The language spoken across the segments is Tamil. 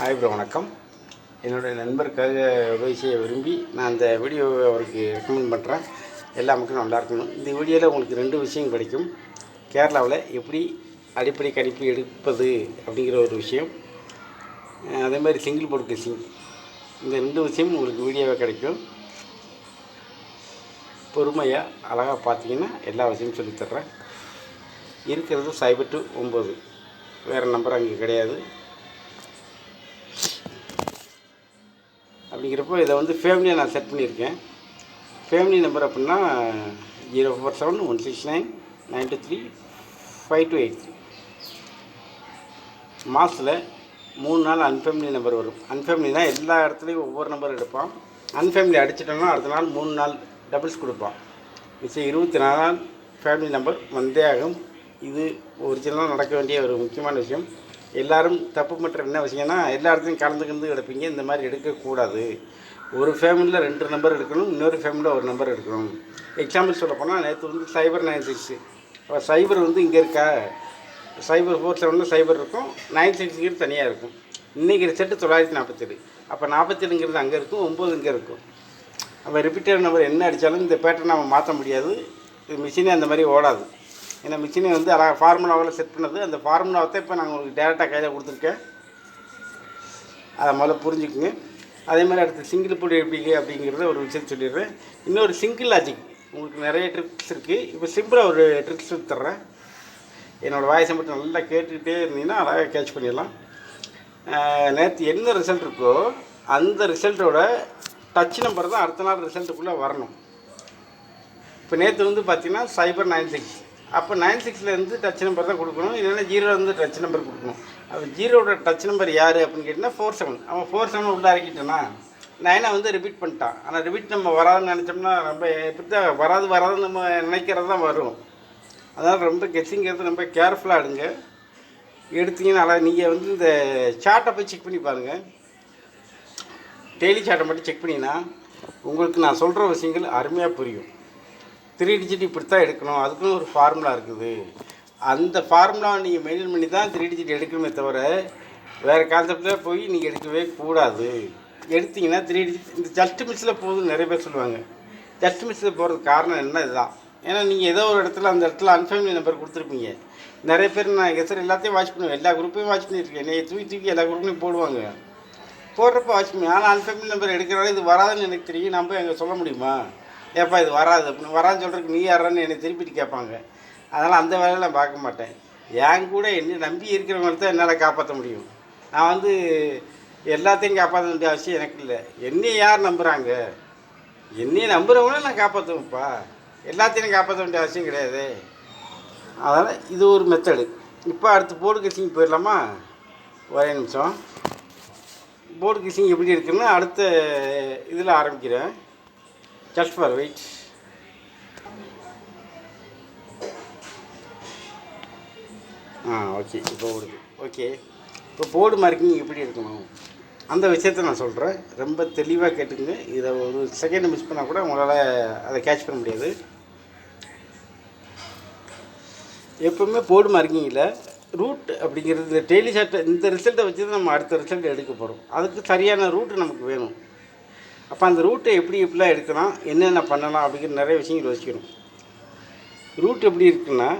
ஹாய் ப்ரோ வணக்கம். என்னுடைய நண்பருக்காக உதவி செய்ய விரும்பி நான் அந்த வீடியோவை அவருக்கு ரெக்கமெண்ட் பண்ணுறேன் எல்லா மக்களும் நல்லா இருக்கணும். இந்த வீடியோவில் உங்களுக்கு ரெண்டு விஷயம் கிடைக்கும். கேரளாவில் எப்படி அடிப்படை கணிப்பு எடுப்பது அப்படிங்கிற ஒரு விஷயம். அதே மாதிரி சிங்கிள் போர்டு கிசிங் இந்த ரெண்டு விஷயம் உங்களுக்கு வீடியோவாக கிடைக்கும். பொறுமையாக அழகாக பார்த்தீங்கன்னா எல்லா விஷயமும் சொல்லித்தர்றேன் இருக்கிறது சைபர் டு ஒம்பது வேறு நம்பர் அங்கே கிடையாது. அப்படிங்கிறப்போ இதை வந்து ஃபேமிலியை நான் செட் பண்ணியிருக்கேன். ஃபேமிலி நம்பர் அப்படின்னா zero four seven one six nine nine two three five two eight three மாதத்தில் மூணு நாள் அன்ஃபேமிலி நம்பர் வரும். அன்ஃபேமிலி தான் எல்லா இடத்துலையும் ஒவ்வொரு நம்பர் எடுப்பான். அன்ஃபேமிலி அடிச்சிட்டோம்னா அடுத்த நாள் மூணு நாள் டபுள்ஸ் கொடுப்பான். மிச்சம் இருபத்தி நாலு நாள் ஃபேமிலி நம்பர் வந்தே ஆகும். இது ஒரிஜினலாக நடக்க வேண்டிய ஒரு முக்கியமான விஷயம். எல்லாரும் தப்பு பண்ணுற என்ன விஷயம்னா எல்லா இடத்துலையும் கலந்து எடுப்பீங்க. இந்த மாதிரி எடுக்கக்கூடாது. ஒரு ஃபேமிலியில் ரெண்டு நம்பர் எடுக்கணும் இன்னொரு ஃபேமிலியில் ஒரு நம்பர் எடுக்கணும். எக்ஸாம்பிள் சொல்ல போனால் நேற்று வந்து சைபர் நைன் சிக்ஸ் அப்போ சைபர் வந்து இங்கே இருக்கா? சைபர் ஃபோர் செவனில் சைபர் இருக்கும். நைன் சிக்ஸுங்கிறது தனியாக இருக்கும். இன்றைக்கி ரிசல்ட்டு தொள்ளாயிரத்தி நாற்பத்தேழு அப்போ நாற்பத்தேழுங்கிறது அங்கே இருக்கும் ஒம்பது இங்கே இருக்கும். அப்போ ரிப்பீட்டட் நம்பர் என்ன அடித்தாலும் இந்த பேட்டர்ன் நம்ம மாற்ற முடியாது. இது மிஷினே அந்த மாதிரி ஓடாது. இந்த மிஷினை வந்து அழகாக ஃபார்முலாவில் செட் பண்ணது. அந்த ஃபார்முலாவை தான் இப்போ நாங்கள் உங்களுக்கு டேரெக்டாக கையில் கொடுத்துருக்கேன். அதை முதல்ல புரிஞ்சுக்குங்க. அதே மாதிரி அடுத்து சிங்கிள் பொடி எப்படி அப்படிங்கிறத ஒரு விஷயம் சொல்லிடுறேன். இன்னொரு சிங்கிள் லாஜிக் உங்களுக்கு நிறைய ட்ரிக்ஸ் இருக்குது இப்போ சிம்பிளாக ஒரு ட்ரிக்ஸ் தர்றேன் என்னோடய வாய்ஸை மட்டும் நல்லா கேட்டுக்கிட்டே இருந்தீங்கன்னா அழகாக கேட்ச் பண்ணிடலாம். நேற்று என்ன ரிசல்ட் இருக்கோ அந்த ரிசல்ட்டோட டச் நம்பர் தான் அடுத்த நாள் ரிசல்ட்டுக்குள்ளே வரணும். இப்போ நேற்று வந்து பார்த்திங்கன்னா சைபர் நைன் சிக்ஸ் அப்போ நைன் சிக்ஸ்லேருந்து டச் நம்பர் தான் கொடுக்கணும். இல்லைன்னா ஜீரோ வந்து டச் நம்பர் கொடுக்கணும். அப்போ ஜீரோட டச் நம்பர் யார் அப்படின்னு கேட்டிங்கன்னா ஃபோர் செவன் அவன் ஃபோர் செவன் உள்ளே இறக்கிட்டானா? நைனை வந்து ரிப்பீட் பண்ணிட்டான். ஆனால் ரிப்பீட் நம்ம வராதுன்னு நினச்சோம்னா ரொம்ப எப்படி தான் வராது வராதுன்னு நம்ம நினைக்கிறது தான் வரும். அதனால் ரொம்ப கெஸ்ஸிங்கிறது ரொம்ப கேர்ஃபுல்லாக எடுங்க. எடுத்தீங்கன்னா நல்லா நீங்கள் வந்து இந்த சார்ட்டை போய் செக் பண்ணி பாருங்கள் டெய்லி சார்ட்டை மட்டும் செக் பண்ணிங்கன்னா உங்களுக்கு நான் சொல்கிற விஷயங்கள் அருமையாக புரியும். த்ரீ டிஜிட் இப்படி தான் எடுக்கணும். அதுக்குன்னு ஒரு ஃபார்முலா இருக்குது. அந்த ஃபார்முலாவை நீங்கள் மெயின்டைன் பண்ணி தான் த்ரீ டிஜிட் எடுக்கணுமே தவிர வேறு கான்செப்டில் போய் நீங்கள் எடுக்கவே கூடாது. எடுத்தீங்கன்னா த்ரீ டிஜிட் இந்த ஜஸ்ட் மிஸ்ஸில் போகுதுன்னு நிறைய பேர் சொல்லுவாங்க. ஜஸ்ட் மிஸ்ஸில் போகிறதுக்கு காரணம் என்ன இதுதான்? ஏன்னா நீங்கள் ஏதோ ஒரு இடத்துல அந்த இடத்துல அன்ஃபேமிலி நம்பர் கொடுத்துருப்பீங்க. நிறைய பேர் நான் எஸ்ஆர் எல்லாத்தையும் வாட்ச் பண்ணுவேன். எல்லா குரூப்பையும் வாட்ச் பண்ணியிருக்கேன். என்னை தூக்கி தூக்கி எல்லா குரூப்லையும் போடுவாங்க. போடுறப்ப வாட்ச் பண்ணி ஆனால் அன்ஃபேமிலி நம்பர் எடுக்கிறனால இது வராதுன்னு எனக்கு தெரியும். நம்ம எங்கே சொல்ல முடியுமா? ஏப்பா இது வராது. அப்படின்னு வராதுன்னு சொல்கிறதுக்கு நீ யாரான்னு என்னை திருப்பிட்டு கேட்பாங்க. அதனால் அந்த வேலையில் நான் பார்க்க மாட்டேன். என் கூட என்ன நம்பி இருக்கிறவங்களை தான் என்னால் காப்பாற்ற முடியும். நான் வந்து எல்லாத்தையும் காப்பாற்ற வேண்டிய அவசியம் எனக்கு இல்லை. என்னை யார் நம்புகிறாங்க என்னையை நம்புகிறவங்கள நான் காப்பாற்றுவேன்ப்பா எல்லாத்தையும் காப்பாற்ற வேண்டிய அவசியம் கிடையாது. அதனால் இது ஒரு மெத்தடு இப்போ அடுத்து போர்டு கசிங் போயிடலாமா? ஒரே நிமிஷம். போர்டு கிசிங் எப்படி இருக்குன்னு அடுத்த இதில் ஆரம்பிக்கிறேன். Just for wait ah okay இப்போ ஓடுது ஓகே இப்போ போர்டு மார்க்கிங் எப்படி இருக்கணும்? அந்த விஷயத்த நான் சொல்கிறேன் ரொம்ப தெளிவாக கேட்டுங்க இதை ஒரு செகண்ட் மிஸ் பண்ணால் கூட உங்களால் அதை கேட்ச் பண்ண முடியாது. எப்பவுமே போர்டு மார்க்கிங்கில் ரூட் அப்படிங்கிறது டெய்லி சார்ட்டை இந்த ரிசல்ட்டை வச்சு தான் நம்ம அடுத்த ரிசல்ட் எடுக்க போகிறோம் அதுக்கு சரியான ரூட் நமக்கு வேணும். அப்போ அந்த ரூட்டை எப்படி எப்படிலாம் எடுக்கலாம் என்னென்ன பண்ணலாம் அப்படிங்கிற நிறைய விஷயங்கள் யோசிக்கணும். ரூட் எப்படி இருக்குன்னா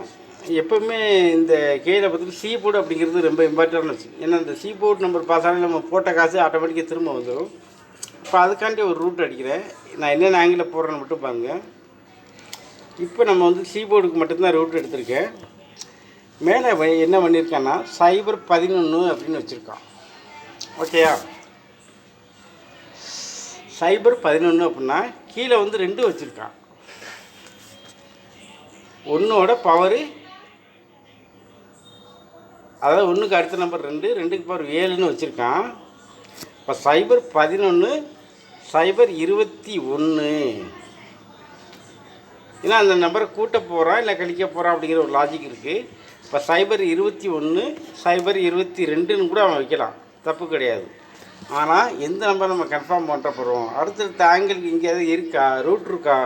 எப்போவுமே இந்த கீழே பார்த்துட்டு சி போர்டு அப்படிங்கிறது ரொம்ப இம்பார்ட்டண்டான வச்சு ஏன்னா இந்த சி போர்டு நம்பர் பாஸ் ஆனால் நம்ம போட்ட காசு ஆட்டோமேட்டிக்காக திரும்ப வந்துடும் இப்போ அதுக்காண்டி ஒரு ரூட் அடிக்கிறேன். நான் என்னென்ன ஆங்கிளில் போடுறேன்னு மட்டும் பாருங்கள் இப்போ நம்ம வந்து சி போர்டுக்கு மட்டும்தான் ரூட் எடுத்திருக்கேன். மேலே என்ன பண்ணியிருக்கேன்னா சைபர் பதினொன்று அப்படின்னு வச்சுருக்கான். ஓகேயா சைபர் பதினொன்று அப்படின்னா கீழே வந்து ரெண்டு வச்சுருக்கான். ஒன்றோட பவரு அதாவது ஒன்றுக்கு அடுத்த நம்பர் ரெண்டு ரெண்டுக்கு பவர் ஏழுன்னு வச்சுருக்கான். இப்போ சைபர் பதினொன்று சைபர் இருபத்தி ஒன்று ஏன்னா அந்த நம்பரை கூட்ட போகிறான் இல்லை கழிக்க போகிறான் அப்படிங்கிற ஒரு லாஜிக் இருக்குது இப்போ சைபர் இருபத்தி ஒன்று சைபர் இருபத்தி ரெண்டுன்னு கூட அவன் வைக்கலாம். தப்பு கிடையாது. ஆனால் எந்த நம்பர் நம்ம கன்ஃபார்ம் பண்ணுற போகிறோம் அடுத்தடுத்த ஆங்கிளுக்கு எங்கேயாவது இருக்கா? ரூட் இருக்கா?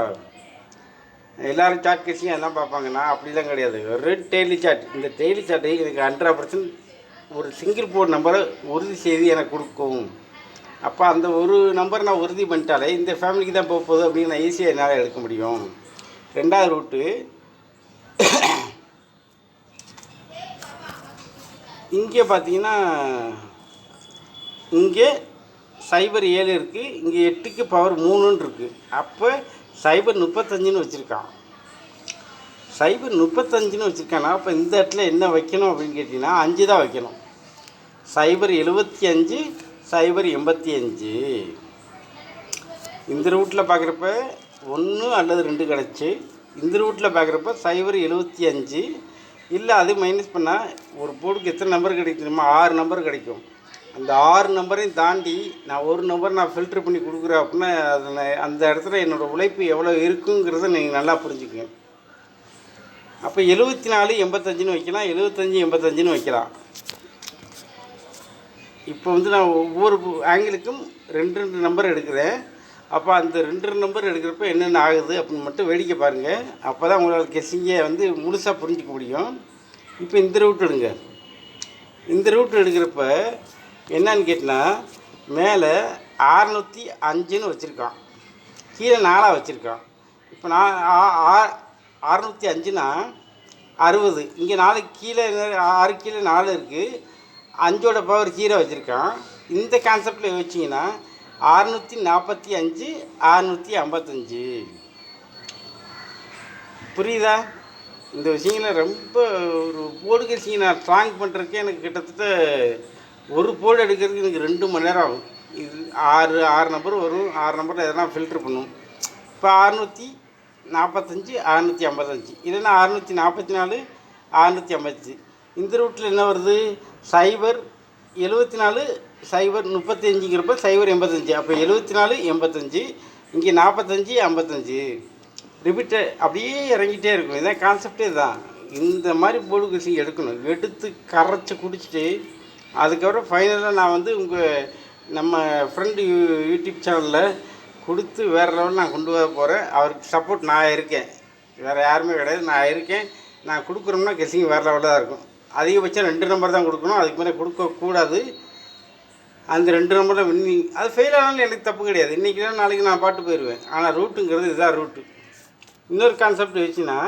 எல்லாரும் சாட் கேசிங் எல்லாம் பார்ப்பாங்கன்னா அப்படிலாம் கிடையாது. ஒரு டெய்லி சாட் இந்த டெய்லி சாட்டை எனக்கு ஹண்ட்ரட் பர்சன்ட் ஒரு சிங்கிள் போர்ட் நம்பரை உறுதி செய்து எனக்கு கொடுக்கும். அப்போ அந்த ஒரு நம்பர் நான் உறுதி பண்ணிட்டாலே இந்த ஃபேமிலிக்கு தான் போக போகுது அப்படின்னு நான் ஈஸியாக என்னால் எடுக்க முடியும். ரெண்டாவது ரூட்டு இங்கே பார்த்தீங்கன்னா இங்கே சைபர் ஏழு இருக்குது இங்கே எட்டுக்கு பவர் மூணுன்னு இருக்குது அப்போ சைபர் முப்பத்தஞ்சுன்னு வச்சுருக்கான். சைபர் முப்பத்தஞ்சுன்னு வச்சுருக்கானா அப்போ இந்த இடத்துல என்ன வைக்கணும் அப்படின்னு கேட்டிங்கன்னா அஞ்சு தான் வைக்கணும். சைபர் எழுபத்தி அஞ்சு சைபர் எண்பத்தி அஞ்சு. இந்த ரூட்டில் பார்க்குறப்ப ஒன்று அல்லது ரெண்டு கிடச்சி இந்த ரூட்டில் பார்க்குறப்ப சைபர் எழுபத்தி அஞ்சு. இல்லை அது மைனஸ் பண்ணால் ஒரு போர்டுக்கு எத்தனை நம்பர் கிடைக்குமா ஆறு நம்பர் கிடைக்கும். அந்த ஆறு நம்பரையும் தாண்டி நான் ஒரு நம்பர் நான் ஃபில்டர் பண்ணி கொடுக்குறேன் அப்படின்னா அது அந்த இடத்துல என்னோடய உழைப்பு எவ்வளோ இருக்குங்கிறத நீங்கள் நல்லா புரிஞ்சுக்கங்க. அப்போ எழுபத்தி நாலு எண்பத்தஞ்சுன்னு வைக்கலாம் எழுபத்தஞ்சு எண்பத்தஞ்சுன்னு வைக்கலாம். இப்போ வந்து நான் ஒவ்வொரு ஆங்கிளுக்கும் ரெண்டு ரெண்டு நம்பர் எடுக்கிறேன். அப்போ அந்த ரெண்டு ரெண்டு நம்பர் எடுக்கிறப்ப என்னென்ன ஆகுது அப்படின்னு மட்டும் வேடிக்கை பாருங்கள் அப்போ தான் உங்களால் கெஸ்ஸிங்கே வந்து முழுசாக புரிஞ்சிக்க முடியும். இப்போ இந்த ரூட் எடுங்க. இந்த ரூட் எடுக்கிறப்ப என்னன்னு கேட்டால் மேலே அறநூற்றி அஞ்சுன்னு வச்சுருக்கான். கீழே நாலாக வச்சுருக்கான். இப்போ நான் அறநூற்றி அஞ்சுனா அறுபது. இங்கே நாலு கீழே ஆறு கீழே நாலு இருக்குது அஞ்சோட பவர் கீழே வச்சுருக்கான். இந்த கான்செப்டில் யோசிச்சிங்கன்னா அறநூற்றி நாற்பத்தி அஞ்சு அறுநூற்றி ஐம்பத்தஞ்சு. புரியுதா? இந்த விஷயங்களை ரொம்ப ஒரு போர்டு கட்சியை நான் ஸ்ட்ராங் பண்ணுறதுக்கே எனக்கு கிட்டத்தட்ட ஒரு போல் எடுக்கிறதுக்கு எனக்கு ரெண்டு மணி நேரம் ஆகும். இது ஆறு ஆறு நம்பர் வரும். ஆறு நம்பரில் எதனா ஃபில்டர் பண்ணும். இப்போ அறுநூற்றி நாற்பத்தஞ்சு அறுநூற்றி ஐம்பத்தஞ்சு. இல்லைன்னா அறுநூற்றி நாற்பத்தி நாலு அறுநூற்றி ஐம்பத்தஞ்சு. இந்த ரூட்டில் என்ன வருது? சைபர் எழுபத்தி நாலு சைபர் முப்பத்தி அஞ்சுங்கிறப்ப சைபர் எண்பத்தஞ்சு. அப்போ எழுபத்தி நாலு எண்பத்தஞ்சு. இங்கே நாற்பத்தஞ்சு ஐம்பத்தஞ்சு. ரிப்பீட்டு அப்படியே இறங்கிட்டே இருக்கும். இதான் கான்செப்டே தான். இந்த மாதிரி போர்டு எடுக்கணும். எடுத்து கரைச்சி குடிச்சிட்டு அதுக்கப்புறம் ஃபைனலாக நான் வந்து உங்கள் நம்ம ஃப்ரெண்டு யூ யூடியூப் சேனலில் கொடுத்து வேறு லெவலில் நான் கொண்டு வர போகிறேன் அவருக்கு சப்போர்ட் நான் இருக்கேன். வேறு யாருமே கிடையாது. நான் இருக்கேன். நான் கொடுக்குறோம்னா கெஸிங் வேறு லெவலில் தான் இருக்கும். அதிகபட்சம் ரெண்டு நம்பர் தான் கொடுக்கணும். அதுக்கு மேலே கொடுக்கக்கூடாது அந்த ரெண்டு நம்பரில் வின்னிங் அது ஃபெயில் ஆனாலும் எனக்கு தப்பு கிடையாது. இன்றைக்கி நாளைக்கு நான் பாட்டு போயிடுவேன் ஆனால் ரூட்டுங்கிறது இதுதான் ரூட்டு இன்னொரு கான்செப்ட் வச்சுன்னா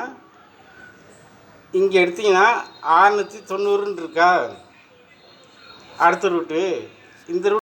இங்கே எடுத்தீங்கன்னா ஆறுநூற்றி தொண்ணூறுன்னு இருக்கா? அடுத்த ரூட்டு இந்த ரூட்